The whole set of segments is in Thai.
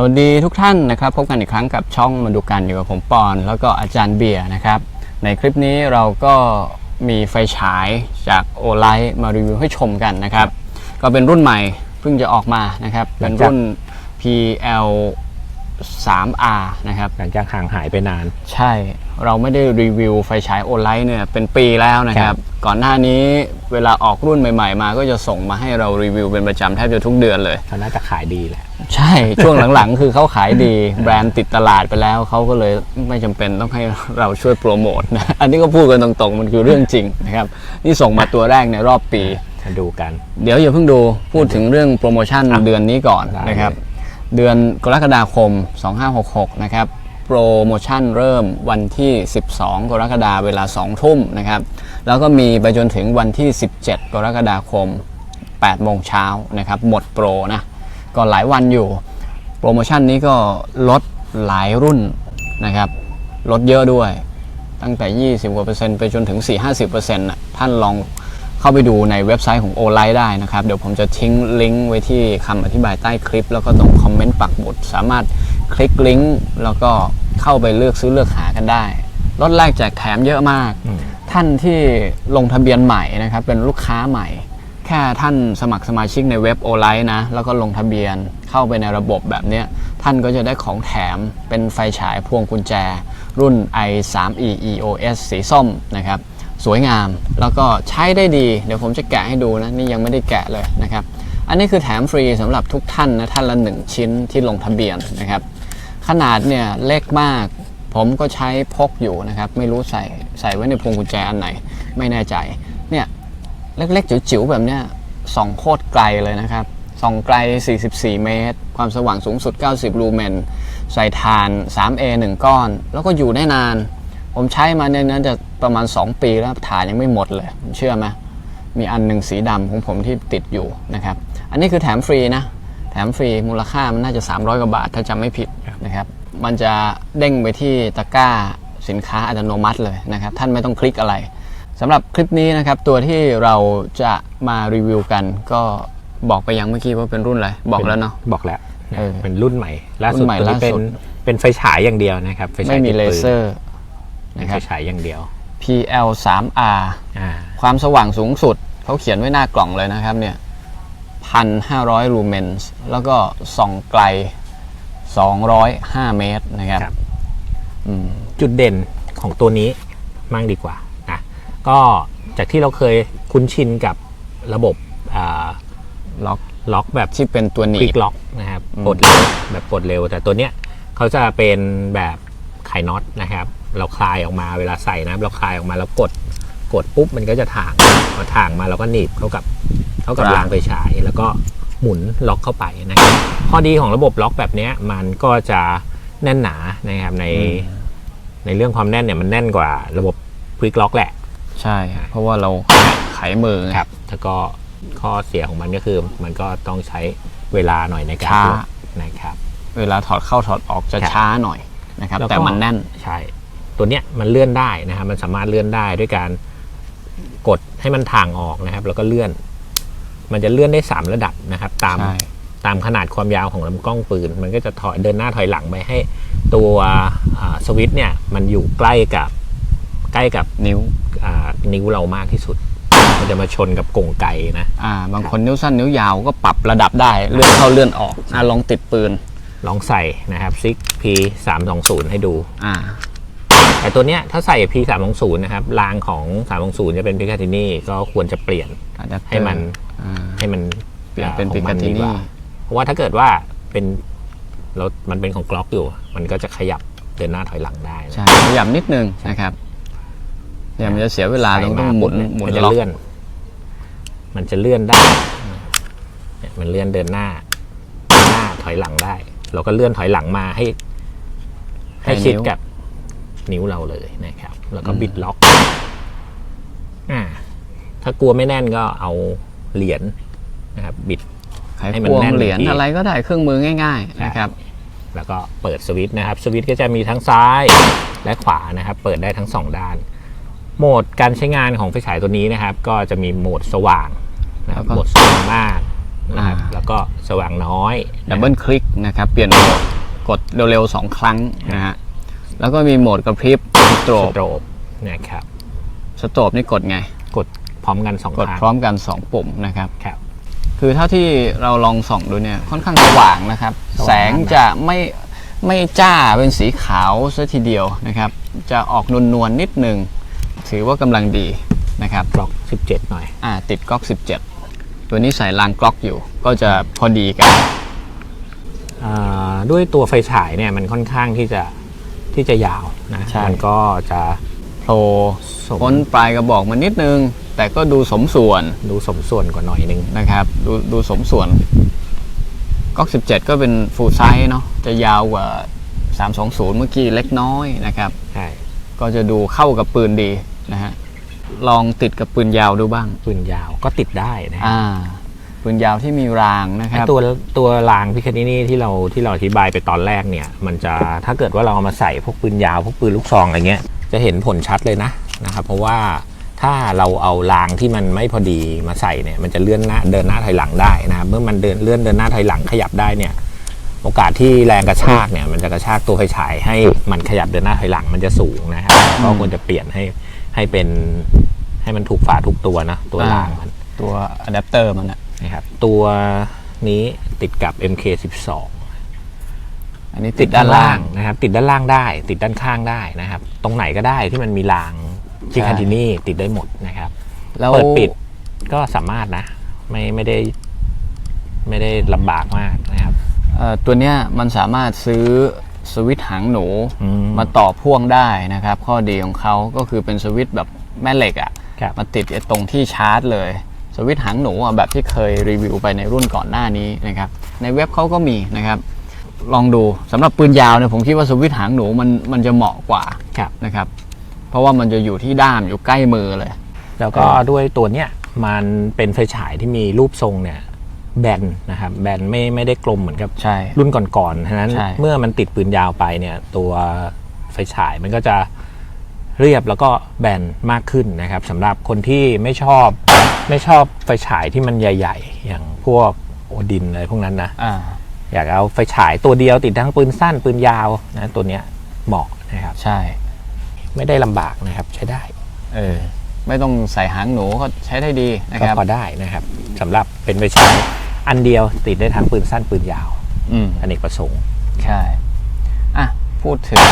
สวัสดีทุกท่านนะครับ พบกันอีกครั้งกับช่องมาดูกันอยู่กับผมปอน แล้วก็อาจารย์เบียร์นะครับ ในคลิปนี้เราก็มีไฟฉายจากโอไลท์มารีวิวให้ชมกันนะครับ ก็เป็นรุ่นใหม่เพิ่งจะออกมานะครับ เป็นรุ่น PL 3R นะครับหลังจากห่างหายไปนาน ใช่เราไม่ได้รีวิวไฟฉายโอไลท์เนี่ยเป็นปีแล้วนะคครัรับบก่อนหน้านี้เวลาออกรุ่นใหม่ๆ มาก็จะส่งมาให้เรารีวิวเป็นประจำแทบจะทุกเดือนเลยเขาน่าจะขายดีแหละ ใช่ช่วงหลังๆ คือเขาขายดี แบรนด์ติดตลาดไปแล้วเขาก็เลยไม่จำเป็นต้องให้เราช่วยโปรโมทนะอันนี้ก็พูดกันตรงๆ มันคือเรื่องจริงนะครับนี่ส่งมาตัวแรกในรอบปีมาดูกัน เดี๋ยวอย่าเพิ่งดูพูดถึงเรื่องโปรโมชั่นอะเดือนนี้ก่อนได้นะครับ เดือนกรกฎาคม 2566 นะครับ โปรโมชั่นเริ่มวันที่ 12 กรกฎาเวลา 2 ทุ่มนะครับ แล้วก็มีไปจนถึงวันที่ 17 กรกฎาคม 8 โมงเช้านะครับ หมดโปรนะ ก็หลายวันอยู่ โปรโมชั่นนี้ก็ลดหลายรุ่นนะครับ ลดเยอะด้วย ตั้งแต่ 20กว่าเปอร์เซ็นต์ไปจนถึง 4-50%น่ะท่านลอง เข้าไปดูในเว็บไซต์ของ o l i ได้นะครับ เดี๋ยวผมจะทิ้งลิงก์ไว้ที่คำอธิบายใต้คลิป แล้วก็ตรงคอมเมนต์ปักหมุดสามารถคลิกลิงก์แล้วก็เข้าไปเลือกซื้อเลือกหากันได้ลดแรกแจกแถมเยอะมากอืมท่านที่ลงทะเบียนใหม่นะครับ เป็นลูกค้าใหม่ แค่ท่านสมัครสมาชิกในเว็บโอไลน์นะ แล้วก็ลงทะเบียนเข้าไปในระบบแบบเนี้ยท่านก็จะได้ของแถมเป็นไฟฉายพวงกุญแจ รุ่น i3e EOS สีส้มนะครับ สวยงาม แล้วก็ใช้ได้ดี เดี๋ยวผมจะแกะให้ดูนะ นี่ยังไม่ได้แกะเลยนะครับ อันนี้คือแถมฟรีสำหรับทุกท่านนะท่านละ 1 ชิ้นที่ลงทะเบียนนะครับ ขนาดเนี่ยเล็กมาก ผมก็ใช้พกอยู่นะครับ ไม่รู้ใส่ใส่ไว้ในพวงกุญแจอันไหน ไม่แน่ใจ เนี่ยเล็กๆจิ๋วๆแบบเนี้ยส่องโคตรไกลเลยนะครับส่องไกล 44 เมตร ความสว่างสูงสุด 90 ลูเมน ใส่ถ่าน 3A 1 ก้อน แล้วก็อยู่ได้นาน ผมใช้มาเนี่ยนะจะ ประมาณ 2 ปีแล้วถ่านยังไม่หมดเลยผมเชื่อไหมมีอันหนึ่งสีดำของผมที่ติดอยู่นะครับ อันนี้คือแถมฟรีนะ แถมฟรีมูลค่ามันน่าจะ 300 กว่าบาท ถ้าจำไม่ผิดนะครับ มันจะเด้งไปที่ตะกร้าสินค้าอัตโนมัติเลยนะครับ ท่านไม่ต้องคลิกอะไรสำหรับคลิปนี้นะครับ ตัวที่เราจะมารีวิวกัน ก็บอกไปยังเมื่อกี้ว่าเป็นรุ่นอะไรบอกแล้วเนาะบอกแล้วเออเป็นรุ่นใหม่ล่ารุ่สุดนใหม่ตัวนี้เป็นล่าสุดเป็นไฟฉายอย่างเดียวนะครับไฟฉายไม่มีติดเลปืนเซอร์เป็นนะคไฟรับฉายอย่างเดียว PL 3R อ่าความสว่างสูงสุด เขาเขียนไว้หน้ากล่องเลยนะครับเนี่ยพันห้าร้อยลูเมนส์แล้วก็ส่องไกล 205 เมตรนะครับครับอืมจุดเด่นของตัวนี้มั่งดีกว่านะก็จากที่เราเคยคุ้นชินกับระบบอ่าล็อกล็อกแบบที่เป็นตัวหนีควิกบล็อกนะครับอืมปลดเร็วแบบปลดเร็ว แต่ตัวเนี้ยเขาจะเป็นแบบ ไขน็อตนะครับ เราคลายออกมาเวลาใส่นะเราคลายออกมาแล้วกดกดปุ๊บมันก็จะถ่างพอถ่างมาเราก็หนีบเข้ากับเข้ากับครับรางไฟฉาย แล้วก็หมุนล็อกเข้าไปนะครับข้อดีของระบบล็อกแบบเนี้ยมันก็จะแน่นหนานะครับในในเรื่องความแน่นเนี่ยมันแน่นกว่าระบบควิกล็อกแหละ ใช่ เพราะว่าเราไขมือไงครับแล้วก็ข้อเสียของมันก็คือมันก็ต้องใช้เวลาหน่อยในการช้ากดนะครับ เวลาถอดเข้าถอดออกจะครับช้าหน่อย นะครับแล้วก็แต่มันแน่นใช่ตัวเนี้ยมันเลื่อนได้นะครับมันสามารถเลื่อนได้ด้วยการกดให้มันถ่างออกนะครับ แล้วก็เลื่อน มันจะเลื่อนได้สามระดับนะครับ ตามใช่ตามขนาดความยาวของลำกล้องปืน มันก็จะถอยเดินหน้าถอยหลังไปให้ ตัวอ่าสวิตช์เนี่ยมันอยู่ใกล้กับใกล้กับนิ้วอ่านิ้วเรามากที่สุด มันจะมาชนกับกงไกนะอ่าบางคนนิ้วสั้นนิ้วยาวก็ปรับระดับได้เลื่อนเข้าเลื่อนออกอ่าลองติดปืน ลองใส่นะครับ Six P 3 2 0ให้ดู อ่า แต่ตัวเนี้ยถ้าใส่ P 3 2 0นะครับรางของ 3 2 0จะเป็นพิคาตินี่ก็ควรจะเปลี่ยนอะแดปเตอร์ให้มันอ่า ให้มันเปลี่ยนเป็นอ่าของมั Picatinny ดีกว่าเพราะว่าถ้าเกิดว่าเป็นรถมันเป็นของกล็อกอยู่ มันก็จะขยับเดินหน้าถอยหลังได้นะ ใช่ขยับนิดนึงนะครับเนี่ยมันจะเสียเวลาต้องต้องหมุนใส่าหมุนมันจะล็อกเลื่อน มันจะเลื่อนได้เนี่ยมันเลื่อนเดินหน้าเดินหน้าถอยหลังได้ เราก็เลื่อนถอยหลังมาให้ ให้ชิดกับนิ้วเราเลยนะครับ แล้วก็บิดล็อกอ่าถ้ากลัวไม่แน่นก็เอาเหรียญนะครับ บิดไขให้มันควงแน่นเหรียญอีกทีอะไรก็ได้เครื่องมือง่าย ๆ นะครับ แล้วก็เปิดสวิตช์นะครับ สวิตช์ก็จะมีทั้งซ้ายและขวานะครับ เปิดได้ทั้งสองด้าน โหมดการใช้งานของไฟฉายตัวนี้นะครับ ก็จะมีโหมดสว่างนะครับแล้วก็โหมดสว่างมากโนะครับอ่าแล้วก็สว่างน้อยดับเบิลคลิกนะครับเปลี่ยนโหมดกดเร็วๆ 2 ครั้งนะฮะแล้วก็มีโหมดกระพริบสโตรสบโตรบนะครับสโตรบนี่กดไง กดพร้อมกันสองกดครั้งพร้อมกัน 2 ปุ่มนะครับครับคือเท่าที่เราลองส่องดูเนี่ยค่อนข้างสว่างนะครับสว่างแสงจะไม่ไม่จ้าเป็นสีขาวซะทีเดียวนะครับ จะออกนวลนวลๆนิดนึงถือว่ากำลังดีนะครับ กล็อก 17 หน่อย อ่า ติดก๊อก 17 ตัวนี้ใส่รางก๊อกอยู่ ก็จะพอดีกันอ่าด้วยตัวไฟฉายเนี่ยมันค่อนข้างที่จะที่จะยาวนะใช่มันก็จะโผล่สมพ้นปลายกระบอกมานิดนึง แต่ก็ดูสมส่วนดูสมส่วนกว่าหน่อยนึงนะครับ ดูดูสมส่วนก๊อก17 ก็เป็นฟูลไซส์เนาะจะยาวกว่า 320 เมื่อกี้เล็กน้อยนะครับ ใช่ ก็จะดูเข้ากับปืนดีนะฮะ ลองติดกับปืนยาวดูบ้าง ปืนยาวก็ติดได้นะอ่า ปืนยาวที่มีรางนะคไอ้รับ ตัวตัวรางพิคานินี่ที่เราที่เราอธิบายไปตอนแรกเนี่ย มันจะถ้าเกิดว่าเราเอามาใส่พวกปืนยาวพวกปืนลูกซองอะไรเงี้ยจะเห็นผลชัดเลยนะนะครับเพราะว่าถ้าเราเอารางที่มันไม่พอดีมาใส่เนี่ยมันจะเลื่อนหน้าเดินหน้าถอยหลังได้นะครับเมื่อมันเดินเลื่อนเดินหน้าถอยหลังขยับได้เนี่ย โอกาสที่แรงกระชากเนี่ยมันจะกระชากตัวไฟฉายให้มันขยับเดินหน้าถอยหลังมันจะสูงนะครับก็ควรจะเปลี่ยนให้ ให้เป็นให้มันถูกฝาทุกตัวนะตัวรางมันตัวอะแดปเตอร์มันอะนะครับตัวนี้ติดกับ MK12 อันนี้ติดด้านล่างนะครับ ติดด้านล่างได้ ติดด้านข้างได้นะครับ ตรงไหนก็ได้ที่มันมีรางชิคาตินี่ติดได้หมดนะครับแล้วเปิดปิดก็สามารถนะ ไม่ไม่ได้ไม่ได้ลำบากมากนะครับเอ่อตัวเนี้ยมันสามารถซื้อ สวิตช์หางหนูอืมมาต่อพ่วงได้นะครับ ข้อดีของเขาก็คือเป็นสวิตช์แบบแม่เหล็กอะครับมาติดไอ้ตรงที่ชาร์จเลย สวิตช์หางหนูอะแบบที่เคยรีวิวไปในรุ่นก่อนหน้านี้นะครับ ในเว็บเขาก็มีนะครับ ลองดูสำหรับปืนยาวเนี่ยผมคิดว่าสวิตช์หางหนูมันมันจะเหมาะกว่าครับนะครับ เพราะว่ามันจะอยู่ที่ด้ามอยู่ใกล้มือเลย แล้วก็ด้วยตัวเนี้ยมันเป็นไฟฉายที่มีรูปทรงเนี่ย แบนนะครับแบนไม่ไม่ได้กลมเหมือนกับใช่ รุ่นก่อนๆฉะนั้นใช่ เมื่อมันติดปืนยาวไปเนี่ย ตัวไฟฉายมันก็จะเรียบแล้วก็แบนมากขึ้นนะครับสำหรับคนที่ไม่ชอบไม่ชอบไฟฉายที่มันใหญ่ ๆ อย่างพวกโอดินอะไรพวกนั้นนะ อ่า อยากเอาไฟฉายตัวเดียวติดทั้งปืนสั้นปืนยาวนะตัวเนี้ยเหมาะนะครับ ใช่ ไม่ได้ลำบากนะครับใช้ได้ เออ ไม่ต้องใส่หางหนูก็ใช้ได้ดีนะก็ครับ พอได้นะครับสำหรับเป็นไฟฉาย อันเดียวติดได้ทั้งปืนสั้นปืนยาวอืม อเนกประสงค์ ใช่ อะ พูดถึง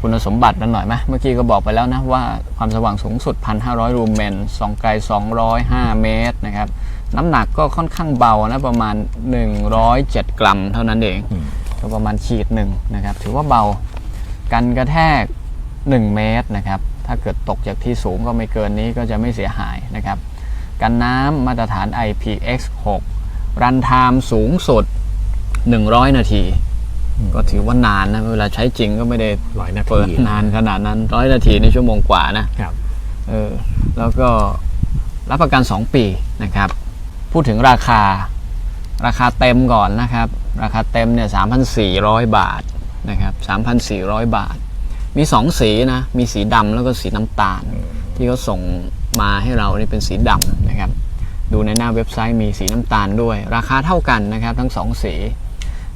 คุณสมบัตินั้นหน่อยไหมเมื่อกี้ก็บอกไปแล้วนะว่าความสว่างสูงสุด 1,500ลูเมนส่องไกล 205 เมตรนะครับ น้ำหนักก็ค่อนข้างเบานะ ประมาณ 107 กรัมเท่านั้นเอง อืม ก็ประมาณขีดหนึ่งนะครับ ถือว่าเบา กันกระแทก 1 เมตรนะครับ ถ้าเกิดตกจากที่สูงก็ไม่เกินนี้ก็จะไม่เสียหายนะครับ กันน้ำมาตรฐาน IPX6 รันไทม์สูงสุด 100 นาที ก็ถือว่านานนะ เวลาใช้จริงก็ไม่ได้ร้อยนาเปิดทีนานขนาดนั้นร้อยนาทีในชั่วโมงกว่านะครับเออแล้วก็รับประกัน 2 ปีนะครับ พูดถึงราคาราคาเต็มก่อนนะครับ ราคาเต็มเนี่ย3,400 บาทนะครับ3,400 บาท มี 2 สีนะ มีสีดำแล้วก็สีน้ำตาล ที่เขาส่งมาให้เรานี่เป็นสีดำนะครับ ดูในหน้าเว็บไซต์มีสีน้ำตาลด้วย ราคาเท่ากันนะครับทั้ง 2 สี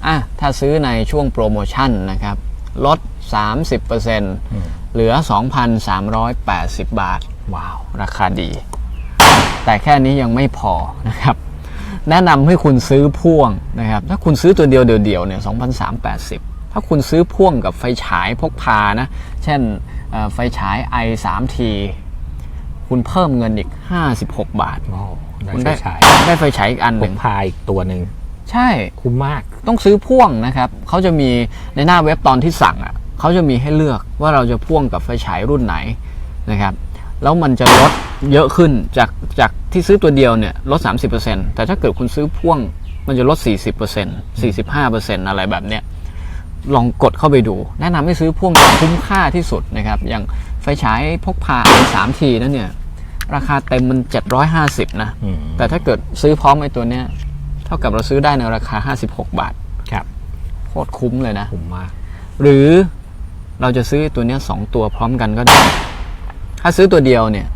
อะถ้าซื้อในช่วงโปรโมชั่นนะครับลด 30%เหลือ 2,380 บาท ว้าว ราคาดี แต่แค่นี้ยังไม่พอนะครับ แนะนำให้คุณซื้อพ่วงนะครับ ถ้าคุณซื้อตัวเดียวเดียวๆเนี่ย2,380 ถ้าคุณซื้อพ่วงกับไฟฉายพกพานะ เช่นเอ่อไฟฉาย i 3 t คุณเพิ่มเงินอีก 56 บาทโอ้ได้ คุณไฟได้ฉายได้ไฟฉายอีกอันหผนึ่มงพาอีกตัวหนึ่งใช่ คุ้มมาก ต้องซื้อพ่วงนะครับ เขาจะมีในหน้าเว็บตอนที่สั่งอะ เขาจะมีให้เลือกว่าเราจะพ่วงกับไฟฉายรุ่นไหนนะครับ แล้วมันจะลดเยอะขึ้นจากจากที่ซื้อตัวเดียวเนี่ยลด 30%แต่ถ้าเกิดคุณซื้อพ่วงมันจะลด 40% 45%อะไรแบบเนี้ย ลองกดเข้าไปดู แนะนำให้ซื้อพ่วงคุ้มค่าที่สุดนะครับ อย่างไฟฉายพกพา i3T นั่นเนี่ย ราคาเต็มมัน 750 นะอืมแต่ถ้าเกิดซื้อพร้อมไอ้ตัวเนี้ย เท่ากับเราซื้อได้ในราคา 56 บาท ครับโคตรคุ้มเลยนะ คุ้มมาก หรือเราจะซื้อตัวเนี้ยสองตัวพร้อมกันก็ได้ ถ้าซื้อตัวเดียวเนี่ย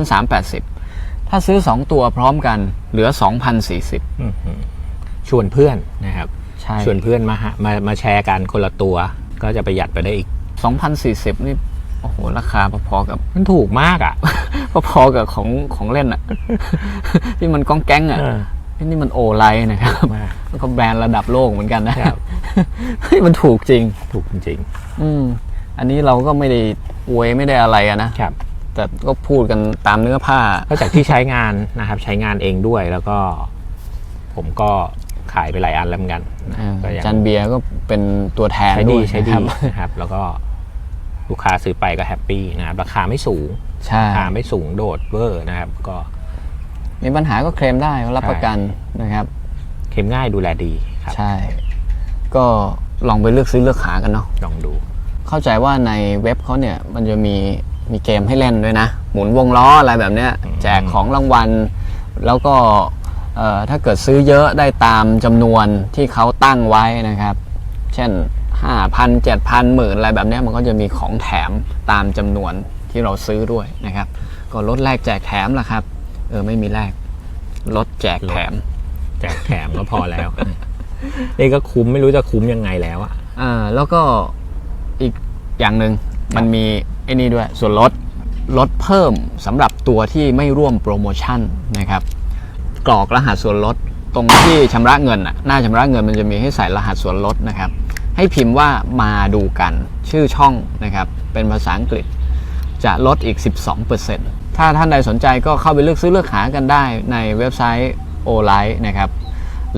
2,380 ถ้าซื้อ2ตัวพร้อมกันเหลือ 2,040อื้อหือชวนเพื่อนนะครับใช่ชวนเพื่อนมาหามามาแชร์กันคนละตัว ก็จะประหยัดไปได้อีก 2,040 นี่ โอ้โห ราคาพอๆกับมันถูกมากอะ พอๆกับของของเล่นอะที่มันก้องแก๊งอะเออนี่มันโอไลน์นะครับมากแล้วก็แบรนด์ระดับโลกเหมือนกันนะครับเฮ้ยมันถูกจริง ถูกจริง อืมอันนี้เราก็ไม่ได้อวยไม่ได้อะไรอะนะๆครับ แต่ก็พูดกันตามเนื้อผ้าก็จากที่ใช้งานนะครับ ใช้งานเองด้วยแล้วก็ ผมก็ขายไปหลายอันแล้วเหมือนกันนะอ่าก็ยังจันเบียร์ก็เป็นตัวแทนใช้ด้ดีวยใช้ดีนะครับนะครับ แล้วก็ ลูกค้าซื้อไปก็แฮปปี้นะครับราคาไม่สูงใช่ราคาไม่สูงโดดเวอร์นะครับ ก็ มีปัญหาก็เคลมได้ก็รับใช่ประกันนะครับเข็มง่ายดูแลดีครับ ใช่ ก็ลองไปเลือกซื้อเลือกหากันเนาะลองดู เข้าใจว่าในเว็บเขาเนี่ยมันจะมีมีเกมให้เล่นด้วยนะ หมุนวงล้ออะไรแบบเนี้ยอืมแจกของรางวัล แล้วก็เอ่อถ้าเกิดซื้อเยอะได้ตามจำนวนที่เขาตั้งไว้นะครับ เช่น 5,000 7,000หมื่นอะไรแบบเนี้ยมันก็จะมีของแถมตามจำนวนที่เราซื้อด้วยนะครับ ก็ลดแลกแจกแถมละครับ เออไม่มีแลกลดแจกแถม แจกแถมก็พอแล้วนี่ก็คุ้มไม่รู้จะคุ้มยังไงแล้วอะอ่าแล้วก็อีกอย่างหนึ่งมันมีไอ้นี่ด้วยส่วนลดลดเพิ่มสำหรับตัวที่ไม่ร่วมโปรโมชั่นนะครับกรอกรหัสส่วนลดตรงที่ชำระเงินน่ะหน้าชำระเงินมันจะมีให้ใส่รหัสส่วนลดนะครับ ให้พิมพ์ว่ามาดูกันชื่อช่องนะครับ เป็นภาษาอังกฤษจะลดอีก 12%ถ้าท่านใดสนใจก็เข้าไปเลือกซื้อเลือกหากันได้ในเว็บไซต์ o l i นะครับ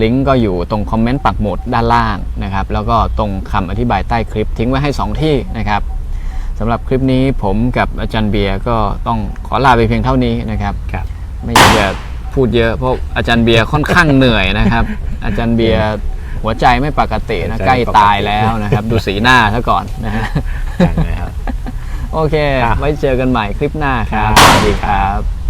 ลิงก์ก็อยู่ตรงคอมเมนต์ปักหมุดด้านล่างนะครับ แล้วก็ตรงคำอธิบายใต้คลิปทิ้งไว้ให้ 2 ที่นะครับสำหรับคลิปนี้ผมกับอาจารย์เบียร์ก็ต้องขอลาไปเพียงเท่านี้นะครับครับไม่อยากจะพูดเยอะเพราะอาจารย์เบียร์ค่อนข้างเหนื่อยนะครับ อาจารย์เบียร์ หัวใจไม่ปกตินะหัวใจใกล้ไม่ปกติตายแล้วนะครับ ดูสีหน้าซะก่อนนะฮะ ใช่ไหมครับ โอเคครับไว้เจอกันใหม่คลิปหน้าครับ ครับ สวัสดีครับ